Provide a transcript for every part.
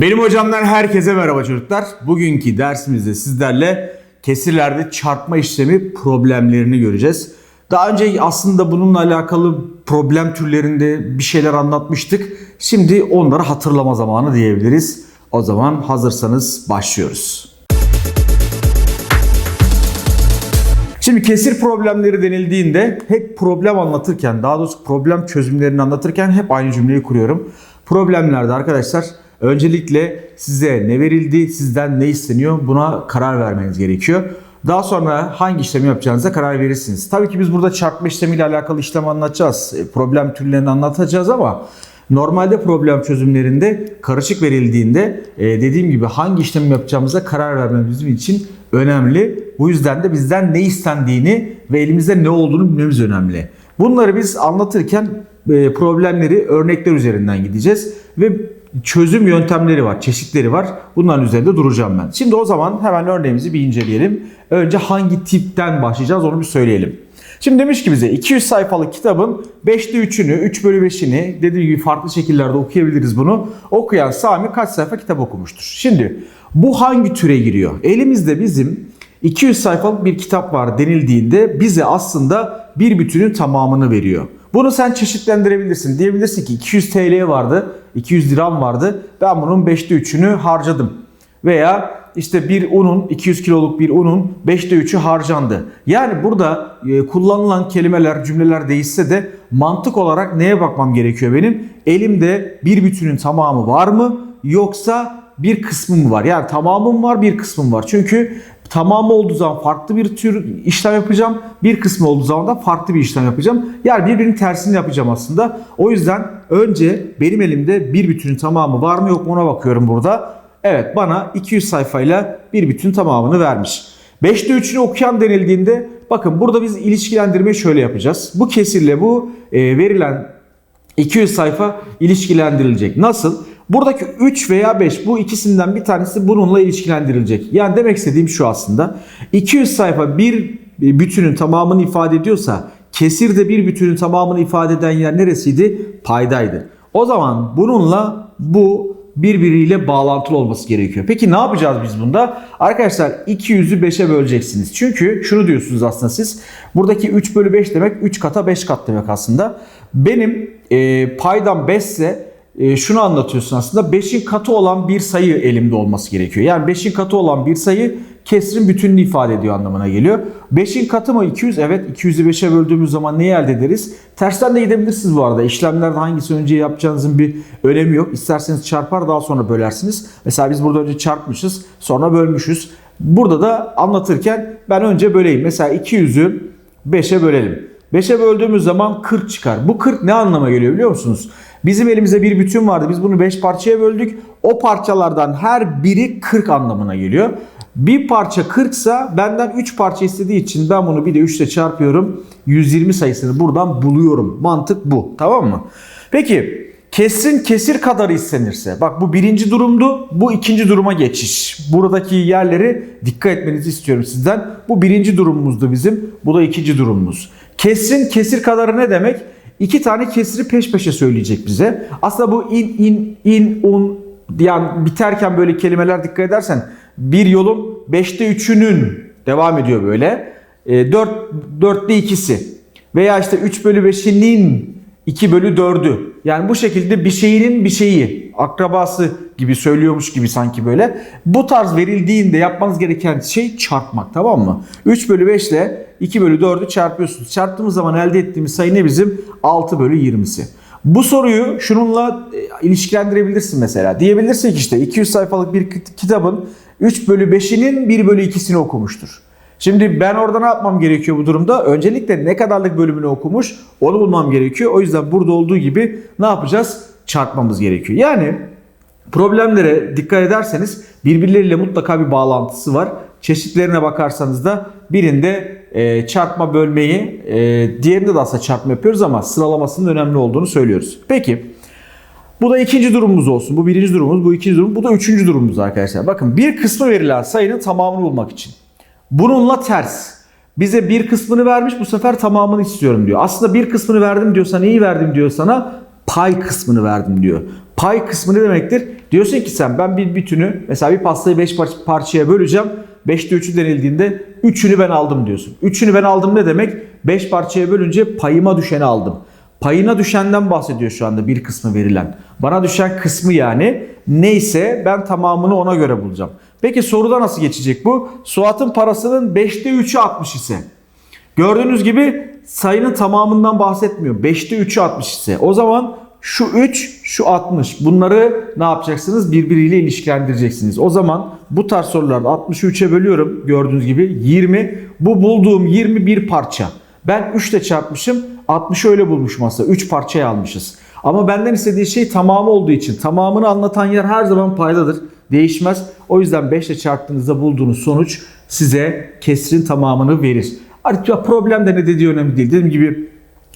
Benim hocamdan herkese merhaba çocuklar. Bugünkü dersimizde sizlerle kesirlerde çarpma işlemi problemlerini göreceğiz. Daha önce aslında bununla alakalı problem türlerinde bir şeyler anlatmıştık. Şimdi onları hatırlama zamanı diyebiliriz. O zaman hazırsanız başlıyoruz. Şimdi kesir problemleri denildiğinde hep problem anlatırken, daha doğrusu problem çözümlerini anlatırken hep aynı cümleyi kuruyorum. Problemlerde arkadaşlar öncelikle size ne verildi, sizden ne isteniyor buna karar vermeniz gerekiyor. Daha sonra hangi işlemi yapacağınıza karar verirsiniz. Tabii ki biz burada çarpma işlemiyle alakalı işlem anlatacağız. e, Problem türlerini anlatacağız ama Normalde problem çözümlerinde karışık verildiğinde e, dediğim gibi hangi işlemi yapacağımıza karar vermemiz için önemli. Bu yüzden de bizden ne istendiğini ve elimizde ne olduğunu bilmemiz önemli. Bunları biz anlatırken e, problemleri örnekler üzerinden gideceğiz ve çözüm yöntemleri var, çeşitleri var. Bunların üzerinde duracağım ben. Şimdi o zaman hemen örneğimizi bir inceleyelim. Önce hangi tipten başlayacağız onu bir söyleyelim. Şimdi demiş ki bize 200 sayfalık kitabın 5'te 3'ünü, 3 bölü 5'ini dediğim gibi farklı şekillerde okuyabiliriz bunu. Okuyan Sami kaç sayfa kitap okumuştur? Şimdi bu hangi türe giriyor? Elimizde bizim 200 sayfalık bir kitap var denildiğinde bize aslında bir bütünün tamamını veriyor. Bunu sen çeşitlendirebilirsin. Diyebilirsin ki 200 TL vardı, 200 liram vardı. Ben bunun 5'te 3'ünü harcadım. Veya işte bir unun 200 kiloluk bir unun 5'te 3'ü harcandı. Yani burada e, kullanılan kelimeler, cümleler değişse de mantık olarak neye bakmam gerekiyor benim? Elimde bir bütünün tamamı var mı yoksa bir kısmı mı var? Yani tamamım var, bir kısmım var. Çünkü tamamı olduğu zaman farklı bir tür işlem yapacağım. Bir kısmı olduğu zaman da farklı bir işlem yapacağım. Yani birbirinin tersini yapacağım aslında. O yüzden önce benim elimde bir bütünün tamamı var mı yok mu ona bakıyorum burada. Evet bana 200 sayfayla bir bütün tamamını vermiş. 5'te 3'ünü okuyan denildiğinde bakın burada biz ilişkilendirmeyi şöyle yapacağız. Bu kesirle bu e, verilen 200 sayfa ilişkilendirilecek. Nasıl? Buradaki 3 veya 5 bu ikisinden bir tanesi bununla ilişkilendirilecek. Yani demek istediğim şu aslında. 200 sayfa bir bütünün tamamını ifade ediyorsa kesir de bir bütünün tamamını ifade eden yer neresiydi? Paydaydı. O zaman bununla bu birbiriyle bağlantılı olması gerekiyor. Peki ne yapacağız biz bunda? Arkadaşlar 200'ü 5'e böleceksiniz. Çünkü şunu diyorsunuz aslında siz. Buradaki 3 bölü 5 demek 3 kata 5 kat demek aslında. Benim e, paydam 5 ise e, şunu anlatıyorsun aslında 5'in katı olan bir sayı elimde olması gerekiyor. Yani 5'in katı olan bir sayı kesrin bütününü ifade ediyor anlamına geliyor. 5'in katı mı 200? Evet 200'ü 5'e böldüğümüz zaman neyi elde ederiz? Tersten de gidebilirsiniz bu arada. İşlemlerde hangisi önce yapacağınızın bir önemi yok. İsterseniz çarpar daha sonra bölersiniz. Mesela biz burada önce çarpmışız sonra bölmüşüz. Burada da anlatırken ben önce böleyim. Mesela 200'ü 5'e bölelim. 5'e böldüğümüz zaman 40 çıkar. Bu 40 ne anlama geliyor biliyor musunuz? Bizim elimizde bir bütün vardı. Biz bunu 5 parçaya böldük. O parçalardan her biri 40 anlamına geliyor. Bir parça 40 ise benden 3 parça istediği için ben bunu bir de 3 ile çarpıyorum. 120 sayısını buradan buluyorum. Mantık bu. Tamam mı? Peki kesrin kesir kadarı istenirse. Bak bu birinci durumdu. Bu ikinci duruma geçiş. Buradaki yerleri dikkat etmenizi istiyorum sizden. Bu birinci durumumuzdu bizim. Bu da ikinci durumumuz. Kesrin kesir kadarı ne demek? İki tane kesiri peş peşe söyleyecek bize. Aslında bu in, in, in, un yani biterken böyle kelimeler dikkat edersen bir yolun 5'te 3'ünün devam ediyor böyle. E, 4, 4'te 2'si veya işte 3 bölü 5'inin 2 bölü 4'ü. Yani bu şekilde bir şeyinin bir şeyi akrabası gibi söylüyormuş gibi sanki böyle. Bu tarz verildiğinde yapmanız gereken şey çarpmak tamam mı? 3 bölü 5 ile 2 bölü 4'ü çarpıyorsunuz. Çarptığımız zaman elde ettiğimiz sayı ne bizim? 6 bölü 20'si. Bu soruyu şununla e, ilişkilendirebilirsin mesela. Diyebilirsin ki işte 200 sayfalık bir kitabın 3 bölü 5'inin 1 bölü 2'sini okumuştur. Şimdi ben orada ne yapmam gerekiyor bu durumda? Öncelikle ne kadarlık bölümünü okumuş onu bulmam gerekiyor. O yüzden burada olduğu gibi ne yapacağız? Çarpmamız gerekiyor. Yani problemlere dikkat ederseniz birbirleriyle mutlaka bir bağlantısı var. Çeşitlerine bakarsanız da birinde e, çarpma bölmeyi, e, diğerinde de aslında çarpma yapıyoruz ama sıralamasının önemli olduğunu söylüyoruz. Peki bu da ikinci durumumuz olsun. Bu birinci durumumuz, bu ikinci durum, bu da üçüncü durumumuz arkadaşlar. Bakın bir kısmı verilen sayının tamamını bulmak için. Bununla ters. Bize bir kısmını vermiş bu sefer tamamını istiyorum diyor. Aslında bir kısmını verdim diyor sana neyi verdim diyor sana pay kısmını verdim diyor. Pay kısmı ne demektir? Diyorsun ki sen ben bir bütünü mesela bir pastayı 5 parçaya böleceğim. 5'te 3'ü denildiğinde 3'ünü ben aldım diyorsun. 3'ünü ben aldım ne demek? 5 parçaya bölünce payıma düşeni aldım. Payına düşenden bahsediyor şu anda bir kısmı verilen. Bana düşen kısmı yani neyse ben tamamını ona göre bulacağım. Peki soruda nasıl geçecek bu? Suat'ın parasının 5'te 3'ü 60 ise. Gördüğünüz gibi sayının tamamından bahsetmiyor. 5'te 3'ü 60 ise. O zaman şu 3, şu 60. Bunları ne yapacaksınız? Birbiriyle ilişkilendireceksiniz. O zaman bu tarz sorularda 60'ı 3'e bölüyorum. Gördüğünüz gibi 20. Bu bulduğum 21 parça. Ben 3 ile çarpmışım. 60'ı öyle bulmuşum aslında. 3 parçaya almışız. Ama benden istediği şey tamamı olduğu için tamamını anlatan yer her zaman paydadır. Değişmez. O yüzden 5 ile çarptığınızda bulduğunuz sonuç size kesrin tamamını verir. Artık problem de ne dediği önemli değil. Dediğim gibi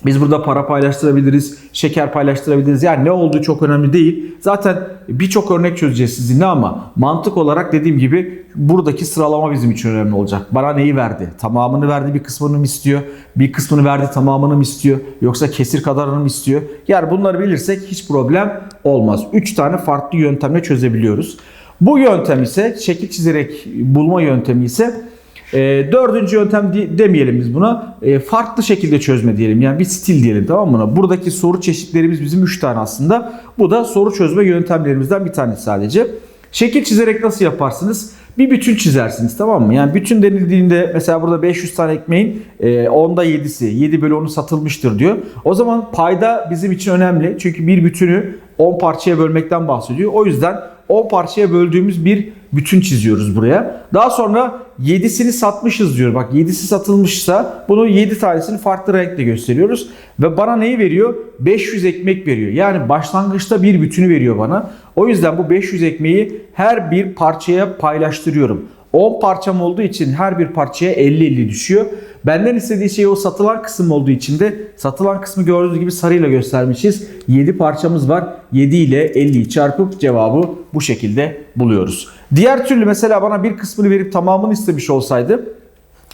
biz burada para paylaştırabiliriz, şeker paylaştırabiliriz. Yani ne olduğu çok önemli değil. Zaten birçok örnek çözeceğiz sizinle ama mantık olarak dediğim gibi buradaki sıralama bizim için önemli olacak. Bana neyi verdi? Tamamını verdi bir kısmını mı istiyor? Bir kısmını verdi tamamını mı istiyor? Yoksa kesir kadarını mı istiyor? Yani bunları bilirsek hiç problem olmaz. 3 tane farklı yöntemle çözebiliyoruz. Bu yöntem ise şekil çizerek bulma yöntemi ise e, dördüncü yöntem di- demeyelim biz buna. E, farklı şekilde çözme diyelim. Yani bir stil diyelim tamam mı? Buradaki soru çeşitlerimiz bizim 3 tane aslında. Bu da soru çözme yöntemlerimizden bir tanesi sadece. Şekil çizerek nasıl yaparsınız? Bir bütün çizersiniz tamam mı? Yani bütün denildiğinde mesela burada 500 tane ekmeğin e, 10'da 7'si 7 bölü 10'u satılmıştır diyor. O zaman payda bizim için önemli. Çünkü bir bütünü 10 parçaya bölmekten bahsediyor. O yüzden 10 parçaya böldüğümüz bir bütün çiziyoruz buraya. Daha sonra 7'sini satmışız diyor. Bak 7'si satılmışsa bunu 7 tanesini farklı renkle gösteriyoruz. Ve bana neyi veriyor? 500 ekmek veriyor. Yani başlangıçta bir bütünü veriyor bana. O yüzden bu 500 ekmeği her bir parçaya paylaştırıyorum. 10 parçam olduğu için her bir parçaya 50-50 düşüyor. Benden istediği şey o satılan kısım olduğu için de satılan kısmı gördüğünüz gibi sarıyla göstermişiz. 7 parçamız var. 7 ile 50'yi çarpıp cevabı bu şekilde buluyoruz. Diğer türlü mesela bana bir kısmını verip tamamını istemiş olsaydı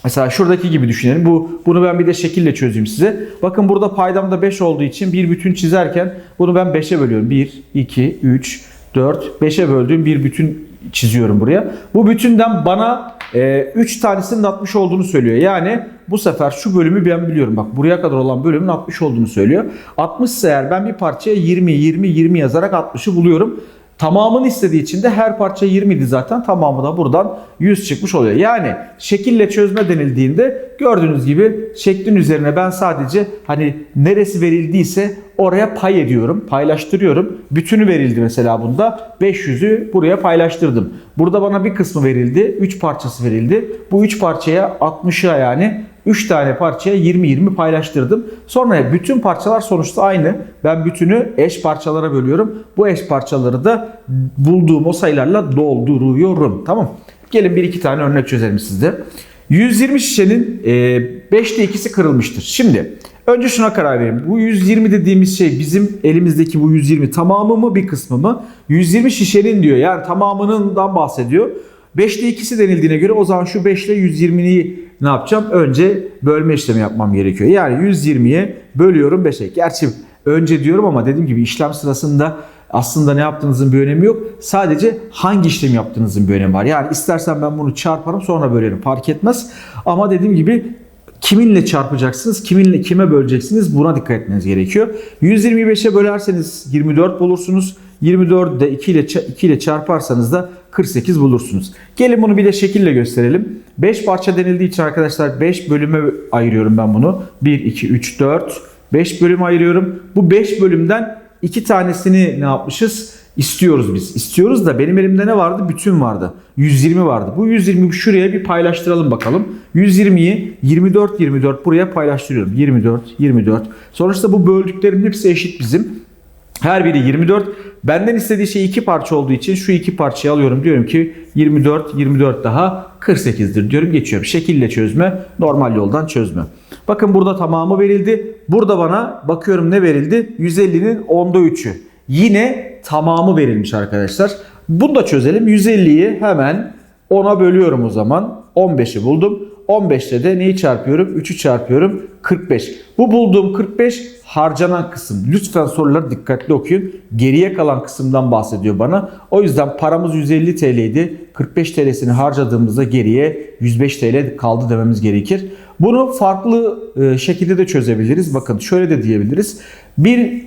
Mesela şuradaki gibi düşünelim. Bu bunu ben bir de şekille çözeyim size. Bakın burada paydamda 5 olduğu için bir bütün çizerken bunu ben 5'e bölüyorum. 1, 2, 3, 4, 5'e böldüğüm bir bütün çiziyorum buraya. Bu bütünden bana 3 tanesinin 60 olduğunu söylüyor. Yani bu sefer şu bölümü ben biliyorum. Bak buraya kadar olan bölümün 60 olduğunu söylüyor. 60 ise eğer ben bir parçaya 20, 20, 20 yazarak 60'ı buluyorum. Tamamını istediği için de her parça 20 idi zaten. Tamamı da buradan 100 çıkmış oluyor. Yani şekille çözme denildiğinde gördüğünüz gibi şeklin üzerine ben sadece hani neresi verildiyse oraya pay ediyorum, paylaştırıyorum. Bütünü verildi mesela bunda. 500'ü buraya paylaştırdım. Burada bana bir kısmı verildi. 3 parçası verildi. Bu 3 parçaya 60'a yani 3 tane parçaya 20-20 paylaştırdım. Sonra bütün parçalar sonuçta aynı. Ben bütünü eş parçalara bölüyorum. Bu eş parçaları da bulduğum o sayılarla dolduruyorum. Tamam. Gelin bir iki tane örnek çözelim sizde. 120 şişenin 5'te ikisi kırılmıştır. Şimdi önce şuna karar verin. Bu 120 dediğimiz şey bizim elimizdeki bu 120 tamamı mı bir kısmı mı? 120 şişenin diyor. Yani tamamından bahsediyor. 5'te ikisi denildiğine göre o zaman şu 5 ile 120'yi ne yapacağım? Önce bölme işlemi yapmam gerekiyor. Yani 120'ye bölüyorum 5'e. Gerçi önce diyorum ama dediğim gibi işlem sırasında aslında ne yaptığınızın bir önemi yok. Sadece hangi işlem yaptığınızın bir önemi var. Yani istersen ben bunu çarparım sonra bölerim fark etmez. Ama dediğim gibi kiminle çarpacaksınız, kiminle kime böleceksiniz buna dikkat etmeniz gerekiyor. 125'e bölerseniz 24 bulursunuz. 24'ü de 2 ile 2 ile çarparsanız da 48 bulursunuz. Gelin bunu bir de şekille gösterelim. 5 parça denildiği için arkadaşlar 5 bölüme ayırıyorum ben bunu. 1 2 3 4 5 bölüm ayırıyorum. Bu 5 bölümden 2 tanesini ne yapmışız? İstiyoruz biz. İstiyoruz da benim elimde ne vardı? Bütün vardı. 120 vardı. Bu 120 şuraya bir paylaştıralım bakalım. 120'yi 24 24 buraya paylaştırıyorum. 24 24. Sonuçta bu böldüklerim hepsi eşit bizim. Her biri 24. Benden istediği şey iki parça olduğu için şu iki parçayı alıyorum. Diyorum ki 24 24 daha 48'dir diyorum. Geçiyorum. Şekille çözme, normal yoldan çözme. Bakın burada tamamı verildi. Burada bana bakıyorum ne verildi? 150'nin 10'da 3'ü. Yine tamamı verilmiş arkadaşlar. Bunu da çözelim. 150'yi hemen 10'a bölüyorum o zaman. 15'i buldum. 15 ile de neyi çarpıyorum? 3'ü çarpıyorum. 45. Bu bulduğum 45 harcanan kısım. Lütfen soruları dikkatli okuyun. Geriye kalan kısımdan bahsediyor bana. O yüzden paramız 150 TL idi. 45 TL'sini harcadığımızda geriye 105 TL kaldı dememiz gerekir. Bunu farklı e, şekilde de çözebiliriz. Bakın şöyle de diyebiliriz. Bir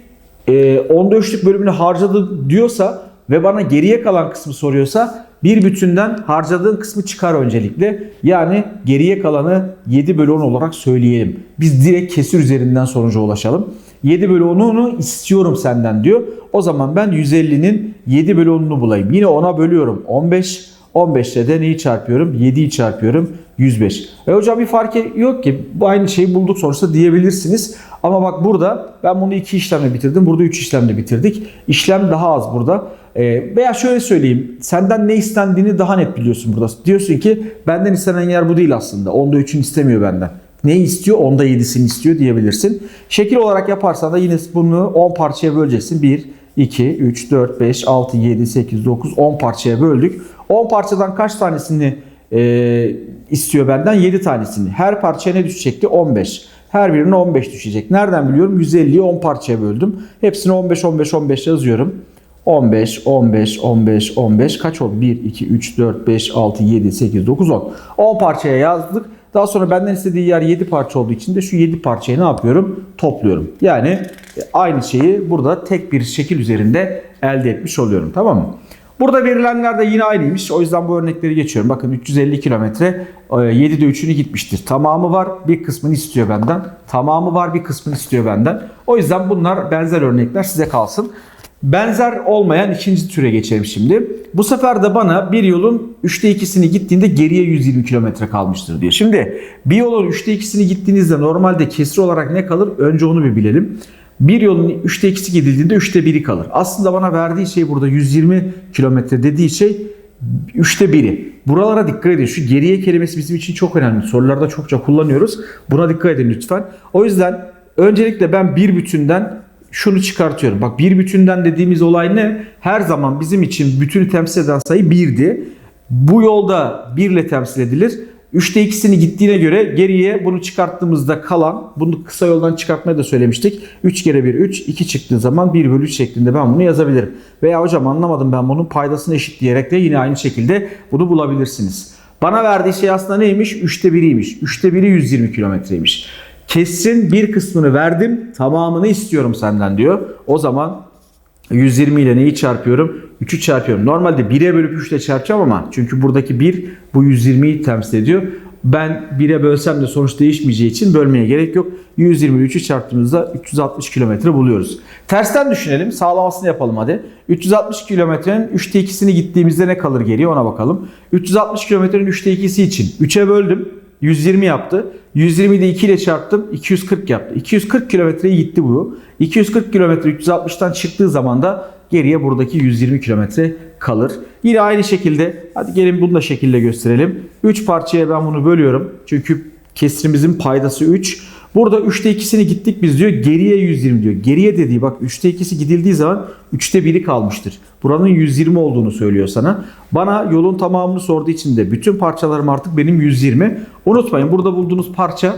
e, onda üçlük bölümünü harcadı diyorsa ve bana geriye kalan kısmı soruyorsa bir bütünden harcadığın kısmı çıkar öncelikle. Yani geriye kalanı 7 bölü 10 olarak söyleyelim. Biz direkt kesir üzerinden sonuca ulaşalım. 7 bölü 10'unu istiyorum senden diyor. O zaman ben 150'nin 7 bölü 10'unu bulayım. Yine 10'a bölüyorum. 15. 15 ile de neyi çarpıyorum? 7'yi çarpıyorum. 105. E hocam bir fark yok ki. Bu aynı şeyi bulduk sonuçta diyebilirsiniz. Ama bak burada ben bunu iki işlemle bitirdim. Burada üç işlemle bitirdik. İşlem daha az burada. E, veya şöyle söyleyeyim. Senden ne istendiğini daha net biliyorsun burada. Diyorsun ki benden istenen yer bu değil aslında. Onda 3'ün istemiyor benden. Ne istiyor? Onda 7'sini istiyor diyebilirsin. Şekil olarak yaparsan da yine bunu 10 parçaya böleceksin. 1, 2, 3, 4, 5, 6, 7, 8, 9, 10 parçaya böldük. 10 parçadan kaç tanesini e, istiyor benden? 7 tanesini. Her parçaya ne düşecekti? 15. Her birine 15 düşecek. Nereden biliyorum? 150'yi 10 parçaya böldüm. Hepsini 15, 15, 15 yazıyorum. 15, 15, 15, 15 kaç oldu? 1, 2, 3, 4, 5, 6, 7, 8, 9, 10. 10 parçaya yazdık. Daha sonra benden istediği yer 7 parça olduğu için de şu 7 parçayı ne yapıyorum? Topluyorum. Yani e, aynı şeyi burada tek bir şekil üzerinde elde etmiş oluyorum. Tamam mı? Burada verilenler de yine aynıymış. O yüzden bu örnekleri geçiyorum. Bakın 350 kilometre 7'de 3'ünü gitmiştir. Tamamı var bir kısmını istiyor benden. Tamamı var bir kısmını istiyor benden. O yüzden bunlar benzer örnekler size kalsın. Benzer olmayan ikinci türe geçelim şimdi. Bu sefer de bana bir yolun 3'te 2'sini gittiğinde geriye 120 kilometre kalmıştır diyor. Şimdi bir yolun 3'te 2'sini gittiğinizde normalde kesir olarak ne kalır? Önce onu bir bilelim. Bir yolun 3'te 2'si gidildiğinde 3'te 1'i kalır. Aslında bana verdiği şey burada 120 kilometre dediği şey 3'te 1'i. Buralara dikkat edin. Şu geriye kelimesi bizim için çok önemli. Sorularda çokça kullanıyoruz. Buna dikkat edin lütfen. O yüzden öncelikle ben bir bütünden şunu çıkartıyorum. Bak bir bütünden dediğimiz olay ne? Her zaman bizim için bütünü temsil eden sayı 1'di. Bu yolda 1 ile temsil edilir. 3'te 2'sini gittiğine göre geriye bunu çıkarttığımızda kalan, bunu kısa yoldan çıkartmaya da söylemiştik. 3 kere 1 3, 2 çıktığı zaman 1 bölü 3 şeklinde ben bunu yazabilirim. Veya hocam anlamadım ben bunun paydasını eşit diyerek de yine aynı şekilde bunu bulabilirsiniz. Bana verdiği şey aslında neymiş? 3'te 1'iymiş. 3'te 1'i 120 kilometreymiş. Kesrin bir kısmını verdim, tamamını istiyorum senden diyor. O zaman 120 ile neyi çarpıyorum? 3'ü çarpıyorum. Normalde 1'e bölüp 3 ile çarpacağım ama çünkü buradaki 1 bu 120'yi temsil ediyor. Ben 1'e bölsem de sonuç değişmeyeceği için bölmeye gerek yok. 120 3'ü çarptığımızda 360 kilometre buluyoruz. Tersten düşünelim. Sağlamasını yapalım hadi. 360 kilometrenin 3'te 2'sini gittiğimizde ne kalır geriye ona bakalım. 360 kilometrenin 3'te 2'si için 3'e böldüm. 120 yaptı. 120'yi de 2 ile çarptım. 240 yaptı. 240 kilometreyi gitti bu. 240 kilometre 360'tan çıktığı zaman da geriye buradaki 120 kilometre kalır. Yine aynı şekilde hadi gelin bunu da şekilde gösterelim. 3 parçaya ben bunu bölüyorum. Çünkü kesirimizin paydası 3. Burada 3'te 2'sini gittik biz diyor. Geriye 120 diyor. Geriye dediği bak 3'te 2'si gidildiği zaman 3'te 1'i kalmıştır. Buranın 120 olduğunu söylüyor sana. Bana yolun tamamını sorduğu için de bütün parçalarım artık benim 120. Unutmayın burada bulduğunuz parça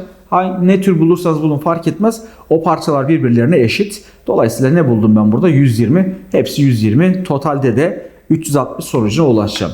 ne tür bulursanız bulun fark etmez. O parçalar birbirlerine eşit. Dolayısıyla ne buldum ben burada? 120. Hepsi 120. Totalde de 360 sonucuna ulaşacağım.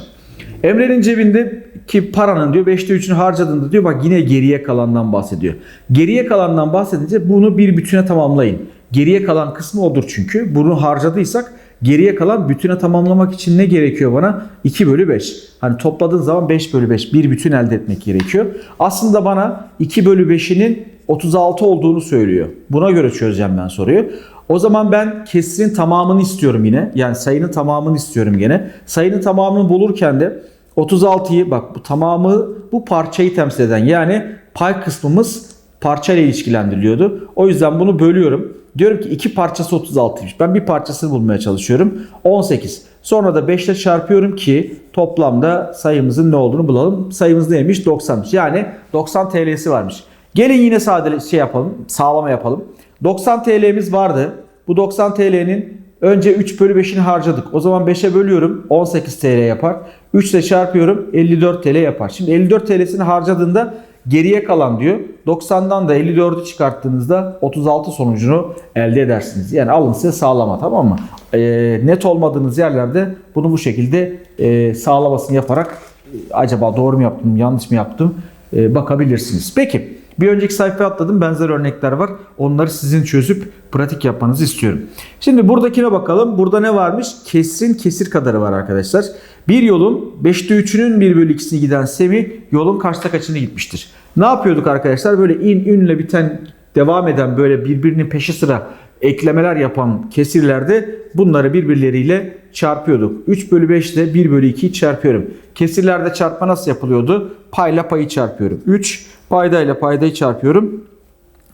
Emre'nin cebindeki paranın diyor 5'te 3'ünü harcadığında diyor bak yine geriye kalandan bahsediyor. Geriye kalandan bahsedince bunu bir bütüne tamamlayın. Geriye kalan kısmı odur çünkü. Bunu harcadıysak geriye kalan bütüne tamamlamak için ne gerekiyor bana? 2 bölü 5. Hani topladığın zaman 5 bölü 5 bir bütün elde etmek gerekiyor. Aslında bana 2 bölü 5'inin 36 olduğunu söylüyor. Buna göre çözeceğim ben soruyu. O zaman ben kesirin tamamını istiyorum yine. Yani sayının tamamını istiyorum gene. Sayının tamamını bulurken de 36'yı bak bu tamamı bu parçayı temsil eden yani pay kısmımız parçayla ilişkilendiriliyordu. O yüzden bunu bölüyorum. Diyorum ki iki parçası 36'ymış. Ben bir parçasını bulmaya çalışıyorum. 18. Sonra da 5 ile çarpıyorum ki toplamda sayımızın ne olduğunu bulalım. Sayımız neymiş? 90'mış. Yani 90 TL'si varmış. Gelin yine sadece şey yapalım. Sağlama yapalım. 90 TL'miz vardı. Bu 90 TL'nin önce 3 bölü 5'ini harcadık. O zaman 5'e bölüyorum. 18 TL yapar. 3 ile çarpıyorum. 54 TL yapar. Şimdi 54 TL'sini harcadığında Geriye kalan diyor 90'dan da 54'ü çıkarttığınızda 36 sonucunu elde edersiniz. Yani alın size sağlama tamam mı? Ee, net olmadığınız yerlerde bunu bu şekilde e, sağlamasını yaparak e, acaba doğru mu yaptım yanlış mı yaptım e, bakabilirsiniz. Peki bir önceki sayfaya atladım. Benzer örnekler var. Onları sizin çözüp pratik yapmanızı istiyorum. Şimdi buradakine bakalım. Burada ne varmış? Kesrin kesir kadarı var arkadaşlar. Bir yolun 5'te 3'ünün 1 bölü 2'sini giden Semi yolun kaçta kaçını gitmiştir? Ne yapıyorduk arkadaşlar? Böyle in ünle biten devam eden böyle birbirinin peşi sıra eklemeler yapan kesirlerde bunları birbirleriyle çarpıyorduk. 3 bölü 5 ile 1 bölü 2'yi çarpıyorum. Kesirlerde çarpma nasıl yapılıyordu? Payla payı çarpıyorum. 3 paydayla paydayı çarpıyorum.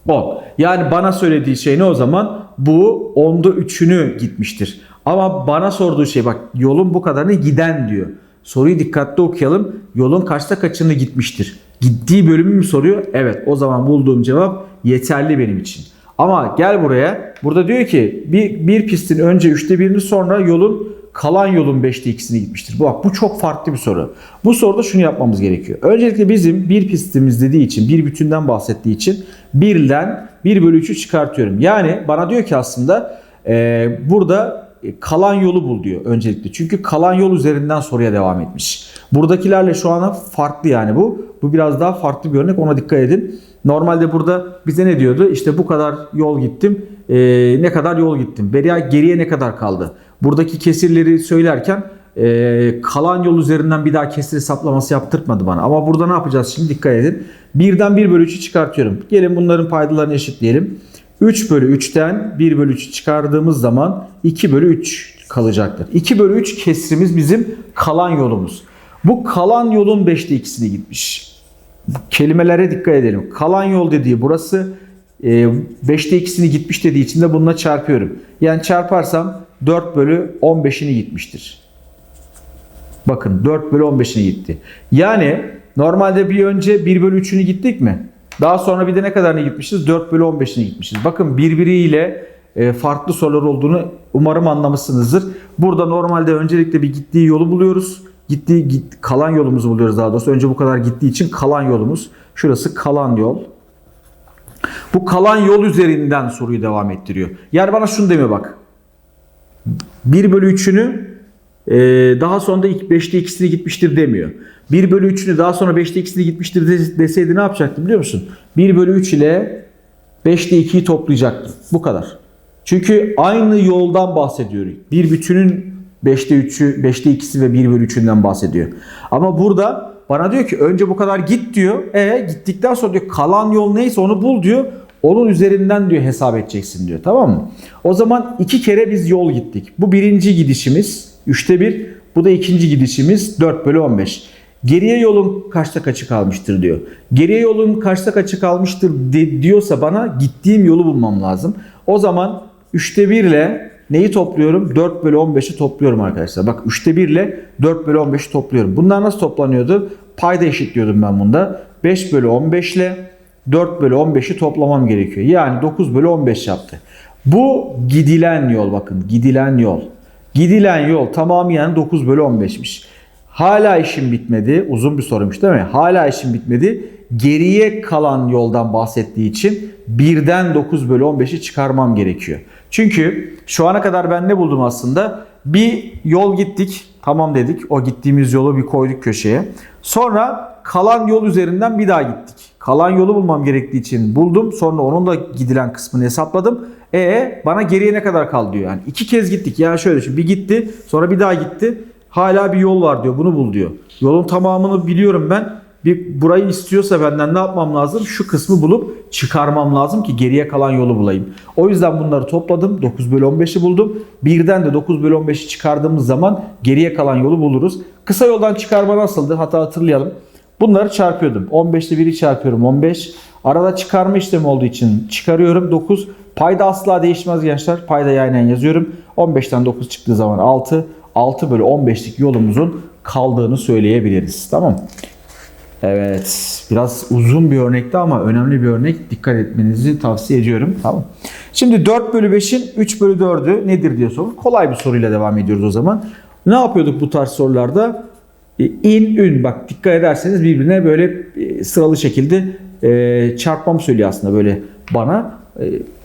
10. Yani bana söylediği şey ne o zaman? Bu onda 3'ünü gitmiştir. Ama bana sorduğu şey bak yolun bu kadarını giden diyor. Soruyu dikkatli okuyalım. Yolun kaçta kaçını gitmiştir? Gittiği bölümü mü soruyor? Evet o zaman bulduğum cevap yeterli benim için. Ama gel buraya. Burada diyor ki bir, bir pistin önce üçte birini sonra yolun kalan yolun 5'te 2'sini gitmiştir. Bu bak bu çok farklı bir soru. Bu soruda şunu yapmamız gerekiyor. Öncelikle bizim bir pistimiz dediği için bir bütünden bahsettiği için birden 1 bölü 3'ü çıkartıyorum. Yani bana diyor ki aslında e, burada kalan yolu bul diyor öncelikle. Çünkü kalan yol üzerinden soruya devam etmiş. Buradakilerle şu ana farklı yani bu. Bu biraz daha farklı bir örnek ona dikkat edin. Normalde burada bize ne diyordu? İşte bu kadar yol gittim. E, ne kadar yol gittim? Geriye, geriye ne kadar kaldı? Buradaki kesirleri söylerken e, kalan yol üzerinden bir daha kesir hesaplaması yaptırtmadı bana. Ama burada ne yapacağız şimdi dikkat edin. Birden 1 bölü 3'ü çıkartıyorum. Gelin bunların paydalarını eşitleyelim. 3 bölü 3'ten 1 bölü 3'ü çıkardığımız zaman 2 bölü 3 kalacaktır. 2 bölü 3 kesrimiz bizim kalan yolumuz. Bu kalan yolun 5'te 2'sini gitmiş. Kelimelere dikkat edelim. Kalan yol dediği burası 5'te 2'sini gitmiş dediği için de bununla çarpıyorum. Yani çarparsam 4 bölü 15'ini gitmiştir. Bakın 4 bölü 15'ini gitti. Yani normalde bir önce 1 bölü 3'ünü gittik mi? Daha sonra bir de ne kadarını gitmişiz? 4 bölü 15'ini gitmişiz. Bakın birbiriyle e, farklı sorular olduğunu umarım anlamışsınızdır. Burada normalde öncelikle bir gittiği yolu buluyoruz. Gittiği git, kalan yolumuzu buluyoruz daha doğrusu. Önce bu kadar gittiği için kalan yolumuz. Şurası kalan yol. Bu kalan yol üzerinden soruyu devam ettiriyor. Yani bana şunu demiyor bak. 1 bölü 3'ünü e, daha sonra da 5'te 2'sini gitmiştir demiyor. 1 bölü 3'ünü daha sonra 5'te 2'sini gitmiştir deseydi ne yapacaktı biliyor musun? 1 bölü 3 ile 5'te 2'yi toplayacaktı. Bu kadar. Çünkü aynı yoldan bahsediyor. Bir bütünün 5'te 3'ü, 5'te 2'si ve 1 bölü 3'ünden bahsediyor. Ama burada bana diyor ki önce bu kadar git diyor. E gittikten sonra diyor kalan yol neyse onu bul diyor. Onun üzerinden diyor hesap edeceksin diyor. Tamam mı? O zaman iki kere biz yol gittik. Bu birinci gidişimiz 3'te 1. Bu da ikinci gidişimiz 4 bölü 15. Geriye yolun kaçta kaçı kalmıştır diyor. Geriye yolun kaçta kaçı kalmıştır de, diyorsa bana gittiğim yolu bulmam lazım. O zaman 3'te 1 ile neyi topluyorum? 4 bölü 15'i topluyorum arkadaşlar. Bak 3'te 1 ile 4 bölü 15'i topluyorum. Bunlar nasıl toplanıyordu? Payda eşitliyordum ben bunda. 5 bölü 15 ile 4 bölü 15'i toplamam gerekiyor. Yani 9 bölü 15 yaptı. Bu gidilen yol bakın gidilen yol. Gidilen yol tamamı 9 bölü 15'miş. Hala işim bitmedi. Uzun bir soruymuş değil mi? Hala işim bitmedi. Geriye kalan yoldan bahsettiği için birden 9 bölü 15'i çıkarmam gerekiyor. Çünkü şu ana kadar ben ne buldum aslında? Bir yol gittik. Tamam dedik. O gittiğimiz yolu bir koyduk köşeye. Sonra kalan yol üzerinden bir daha gittik. Kalan yolu bulmam gerektiği için buldum. Sonra onun da gidilen kısmını hesapladım. E bana geriye ne kadar kaldı diyor. Yani iki kez gittik. Yani şöyle düşün. Bir gitti sonra bir daha gitti. Hala bir yol var diyor. Bunu bul diyor. Yolun tamamını biliyorum ben. Bir burayı istiyorsa benden ne yapmam lazım? Şu kısmı bulup çıkarmam lazım ki geriye kalan yolu bulayım. O yüzden bunları topladım. 9 bölü 15'i buldum. Birden de 9 bölü 15'i çıkardığımız zaman geriye kalan yolu buluruz. Kısa yoldan çıkarma nasıldı? Hatta hatırlayalım. Bunları çarpıyordum. 15'te 1'i çarpıyorum 15. Arada çıkarma işlemi olduğu için çıkarıyorum 9. Payda asla değişmez gençler. Payda aynen yazıyorum. 15'ten 9 çıktığı zaman 6. 6 bölü 15'lik yolumuzun kaldığını söyleyebiliriz. Tamam Evet. Biraz uzun bir örnekti ama önemli bir örnek. Dikkat etmenizi tavsiye ediyorum. Tamam. Şimdi 4 bölü 5'in 3 bölü 4'ü nedir diye soru. Kolay bir soruyla devam ediyoruz o zaman. Ne yapıyorduk bu tarz sorularda? E, in, ün bak dikkat ederseniz birbirine böyle e, sıralı şekilde e, çarpmam söylüyor aslında böyle bana.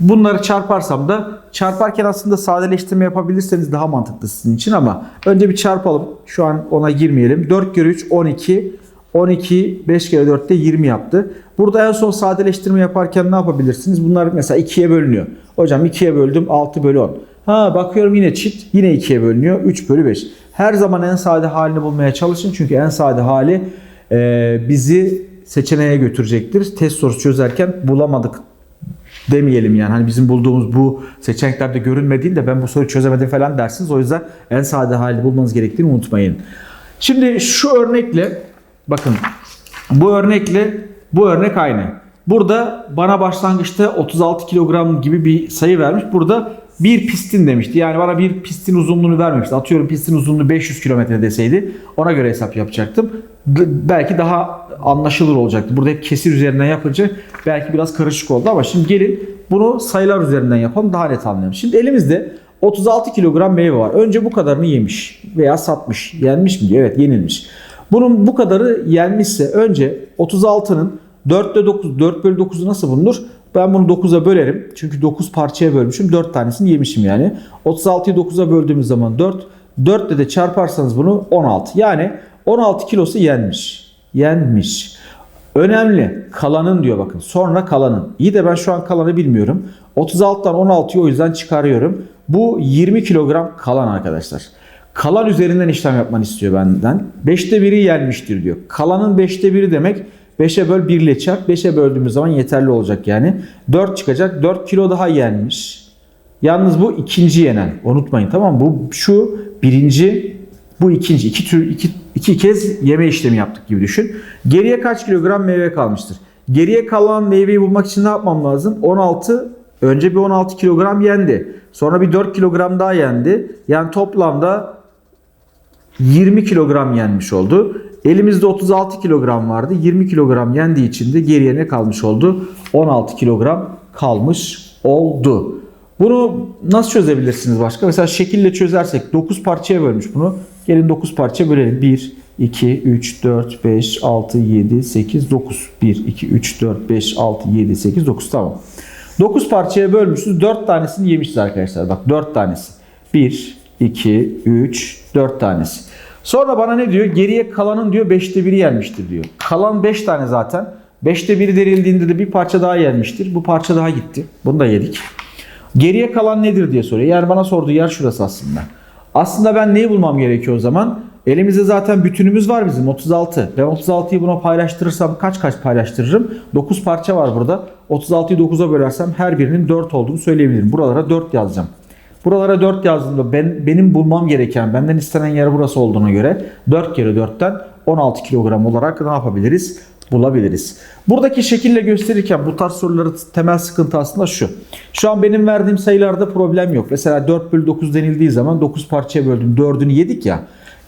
Bunları çarparsam da çarparken aslında sadeleştirme yapabilirseniz daha mantıklı sizin için ama önce bir çarpalım. Şu an ona girmeyelim. 4 kere 3 12 12 5 kere 4 de 20 yaptı. Burada en son sadeleştirme yaparken ne yapabilirsiniz? Bunlar mesela 2'ye bölünüyor. Hocam 2'ye böldüm 6 bölü 10. Ha bakıyorum yine çift yine 2'ye bölünüyor 3 bölü 5. Her zaman en sade halini bulmaya çalışın çünkü en sade hali e, bizi seçeneğe götürecektir. Test sorusu çözerken bulamadık demeyelim yani. Hani bizim bulduğumuz bu seçeneklerde görünmediğinde ben bu soruyu çözemedim falan dersiniz. O yüzden en sade hali bulmanız gerektiğini unutmayın. Şimdi şu örnekle bakın bu örnekle bu örnek aynı. Burada bana başlangıçta 36 kilogram gibi bir sayı vermiş. Burada bir pistin demişti. Yani bana bir pistin uzunluğunu vermemişti. Atıyorum pistin uzunluğu 500 kilometre deseydi ona göre hesap yapacaktım. Belki daha anlaşılır olacaktı. Burada hep kesir üzerinden yapınca belki biraz karışık oldu ama şimdi gelin bunu sayılar üzerinden yapalım daha net anlayalım. Şimdi elimizde 36 kilogram meyve var. Önce bu kadarını yemiş veya satmış. Yenmiş mi diyor? Evet yenilmiş. Bunun bu kadarı yenmişse önce 36'nın 4 ile 9, 4 bölü 9'u nasıl bulunur? Ben bunu 9'a bölerim. Çünkü 9 parçaya bölmüşüm. 4 tanesini yemişim yani. 36'yı 9'a böldüğümüz zaman 4. 4 ile de çarparsanız bunu 16. Yani 16 kilosu yenmiş. Yenmiş. Önemli. Kalanın diyor bakın. Sonra kalanın. İyi de ben şu an kalanı bilmiyorum. 36'dan 16'yı o yüzden çıkarıyorum. Bu 20 kilogram kalan arkadaşlar. Kalan üzerinden işlem yapmanı istiyor benden. 5'te 1'i yenmiştir diyor. Kalanın 5'te 1'i demek 5'e böl 1 ile çarp. 5'e böldüğümüz zaman yeterli olacak yani. 4 çıkacak. 4 kilo daha yenmiş. Yalnız bu ikinci yenen. Unutmayın tamam mı? Bu şu birinci bu ikinci. iki tür iki, iki kez yeme işlemi yaptık gibi düşün. Geriye kaç kilogram meyve kalmıştır? Geriye kalan meyveyi bulmak için ne yapmam lazım? 16 önce bir 16 kilogram yendi. Sonra bir 4 kilogram daha yendi. Yani toplamda 20 kilogram yenmiş oldu. Elimizde 36 kilogram vardı. 20 kilogram yendiği için de geriye ne kalmış oldu? 16 kilogram kalmış oldu. Bunu nasıl çözebilirsiniz başka? Mesela şekille çözersek 9 parçaya bölmüş bunu. Gelin 9 parçaya bölelim. 1, 2, 3, 4, 5, 6, 7, 8, 9. 1, 2, 3, 4, 5, 6, 7, 8, 9. Tamam. 9 parçaya bölmüşüz. 4 tanesini yemişiz arkadaşlar. Bak 4 tanesi. 1, 2, 3, 4 tanesi. Sonra bana ne diyor? Geriye kalanın diyor 5'te 1'i yenmiştir diyor. Kalan 5 tane zaten. 5'te 1'i derildiğinde de bir parça daha yenmiştir. Bu parça daha gitti. Bunu da yedik. Geriye kalan nedir diye soruyor. Yani bana sorduğu yer şurası aslında. Aslında ben neyi bulmam gerekiyor o zaman? Elimizde zaten bütünümüz var bizim 36. Ben 36'yı buna paylaştırırsam kaç kaç paylaştırırım? 9 parça var burada. 36'yı 9'a bölersem her birinin 4 olduğunu söyleyebilirim. Buralara 4 yazacağım. Buralara 4 yazdığımda ben, benim bulmam gereken, benden istenen yer burası olduğuna göre 4 kere 4'ten 16 kilogram olarak ne yapabiliriz? Bulabiliriz. Buradaki şekille gösterirken bu tarz soruların temel sıkıntı aslında şu. Şu an benim verdiğim sayılarda problem yok. Mesela 4 bölü 9 denildiği zaman 9 parçaya böldüm. 4'ünü yedik ya.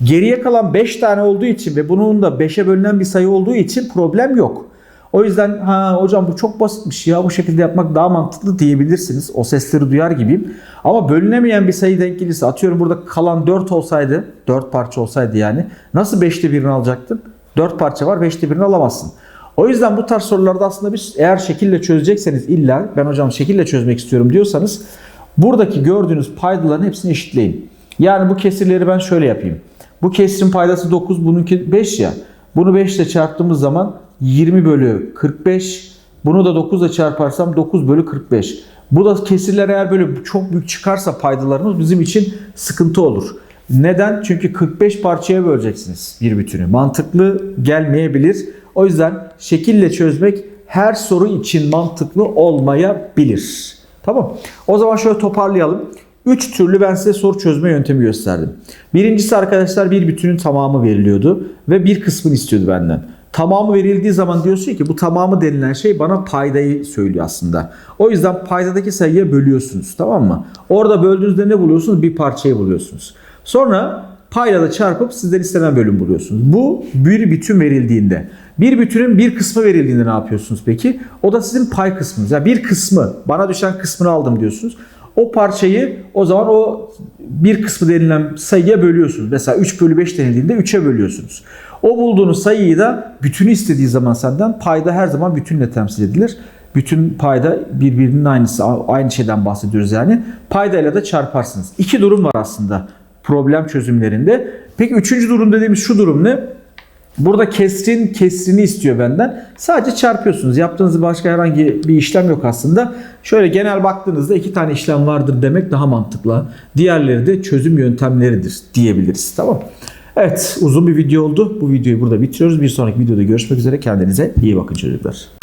Geriye kalan 5 tane olduğu için ve bunun da 5'e bölünen bir sayı olduğu için problem yok. O yüzden ha hocam bu çok basitmiş ya bu şekilde yapmak daha mantıklı diyebilirsiniz. O sesleri duyar gibiyim. Ama bölünemeyen bir sayı denk gelirse atıyorum burada kalan 4 olsaydı 4 parça olsaydı yani nasıl 5'te birini alacaktın? 4 parça var 5'te birini alamazsın. O yüzden bu tarz sorularda aslında biz eğer şekille çözecekseniz illa ben hocam şekille çözmek istiyorum diyorsanız buradaki gördüğünüz paydaların hepsini eşitleyin. Yani bu kesirleri ben şöyle yapayım. Bu kesirin paydası 9 bununki 5 ya. Bunu 5 ile çarptığımız zaman 20 bölü 45. Bunu da 9 ile çarparsam 9 bölü 45. Bu da kesirler eğer böyle çok büyük çıkarsa paydalarımız bizim için sıkıntı olur. Neden? Çünkü 45 parçaya böleceksiniz bir bütünü. Mantıklı gelmeyebilir. O yüzden şekille çözmek her soru için mantıklı olmayabilir. Tamam. O zaman şöyle toparlayalım. 3 türlü ben size soru çözme yöntemi gösterdim. Birincisi arkadaşlar bir bütünün tamamı veriliyordu ve bir kısmını istiyordu benden. Tamamı verildiği zaman diyorsun ki bu tamamı denilen şey bana paydayı söylüyor aslında. O yüzden paydadaki sayıya bölüyorsunuz tamam mı? Orada böldüğünüzde ne buluyorsunuz? Bir parçayı buluyorsunuz. Sonra payla da çarpıp sizden istenen bölüm buluyorsunuz. Bu bir bütün verildiğinde. Bir bütünün bir kısmı verildiğinde ne yapıyorsunuz peki? O da sizin pay kısmınız. Yani bir kısmı, bana düşen kısmını aldım diyorsunuz. O parçayı o zaman o bir kısmı denilen sayıya bölüyorsunuz. Mesela 3 bölü 5 denildiğinde 3'e bölüyorsunuz. O bulduğunuz sayıyı da bütünü istediği zaman senden payda her zaman bütünle temsil edilir. Bütün payda birbirinin aynısı aynı şeyden bahsediyoruz yani. Paydayla da çarparsınız. İki durum var aslında problem çözümlerinde. Peki üçüncü durum dediğimiz şu durum ne? Burada kesrin kesrini istiyor benden. Sadece çarpıyorsunuz. Yaptığınız başka herhangi bir işlem yok aslında. Şöyle genel baktığınızda iki tane işlem vardır demek daha mantıklı. Diğerleri de çözüm yöntemleridir diyebiliriz. Tamam. Evet uzun bir video oldu. Bu videoyu burada bitiriyoruz. Bir sonraki videoda görüşmek üzere. Kendinize iyi bakın çocuklar.